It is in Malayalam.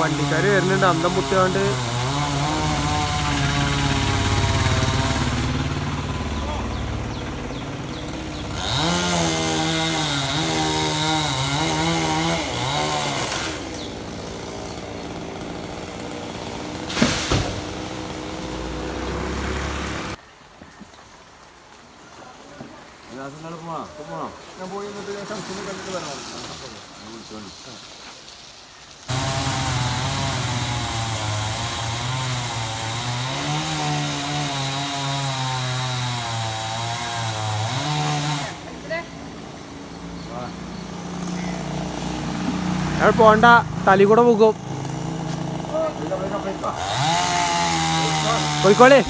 വണ്ടിക്കാര് വരുന്നുണ്ട്. അന്തം മുട്ടിയാണ്ട്. പോയി എന്നിട്ട് ഞാൻ സംശയം കണ്ടിട്ട് വരണം ഞാൻ പോണ്ട. തലി കൂടെ പോകും പോയിക്കോളേ.